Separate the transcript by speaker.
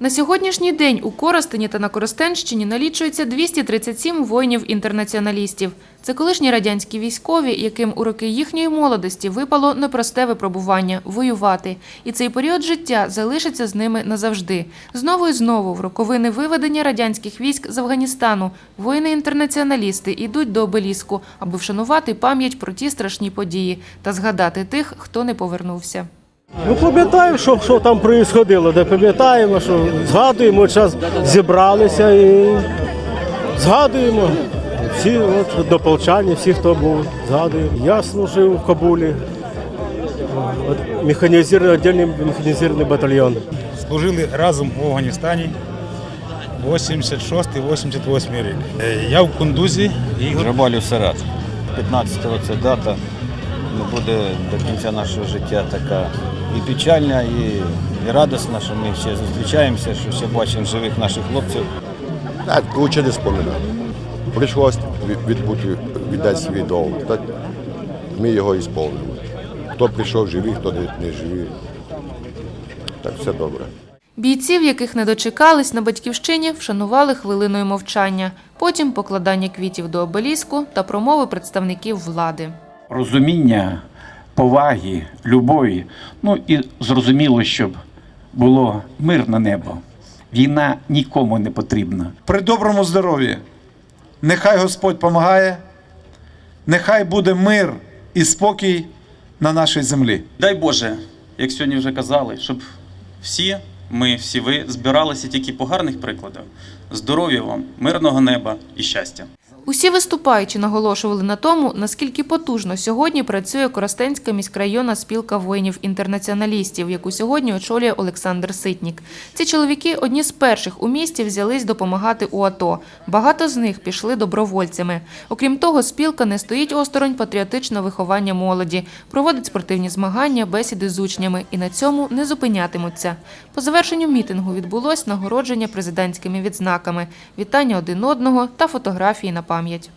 Speaker 1: На сьогоднішній день у Коростені та на Коростенщині налічується 237 воїнів-інтернаціоналістів. Це колишні радянські військові, яким у роки їхньої молодості випало непросте випробування – воювати. І цей період життя залишиться з ними назавжди. Знову і знову в роковини виведення радянських військ з Афганістану воїни-інтернаціоналісти йдуть до обеліску, аби вшанувати пам'ять про ті страшні події та згадати тих, хто не повернувся.
Speaker 2: Ну, пам'ятаємо, що, що там проїсходило, де пам'ятаємо, що згадуємо, час зібралися і згадуємо. Всі от, до полчання, всі, хто був, згадуємо. Я служив в Кабулі, от, механізований, віддільний механізований батальйон.
Speaker 3: служили разом у Афганістані 86-88 рік. Е, Я в Кундузі і
Speaker 4: Жабалів Сарат. 15-го це дата. Ну, буде до кінця нашого життя така і печальна, і, і радісна, що ми ще зустрічаємося, що ще бачимо живих наших хлопців.
Speaker 5: Так, лучше не споминати. Прийшлось від- відбути, віддати свій долг. Так ми його і сповнили. Хто прийшов живий, хто не, не живий. Так все добре.
Speaker 1: Бійців, яких не дочекались на батьківщині, вшанували хвилиною мовчання, потім покладання квітів до обеліску та промови представників влади.
Speaker 6: розуміння, поваги, любові. Ну і зрозуміло, щоб було мирне небо. Війна нікому не потрібна.
Speaker 7: при доброму здоров'ї. Нехай Господь помагає, нехай буде мир і спокій на нашій землі.
Speaker 8: Дай Боже, як сьогодні вже казали, щоб всі ми, всі ви збиралися тільки по гарних прикладах. Здоров'я вам, мирного неба і щастя.
Speaker 1: Усі виступаючі наголошували на тому, наскільки потужно сьогодні працює Коростенська міськрайонна спілка воїнів-інтернаціоналістів, яку сьогодні очолює Олександр Ситнік. Ці чоловіки одні з перших у місті взялись допомагати у АТО. Багато з них пішли добровольцями. Окрім того, спілка не стоїть осторонь патріотичного виховання молоді, проводить спортивні змагання, бесіди з учнями і на цьому не зупинятимуться. По завершенню мітингу відбулось нагородження президентськими відзнаками, вітання один одного та фотографії на пам'ять.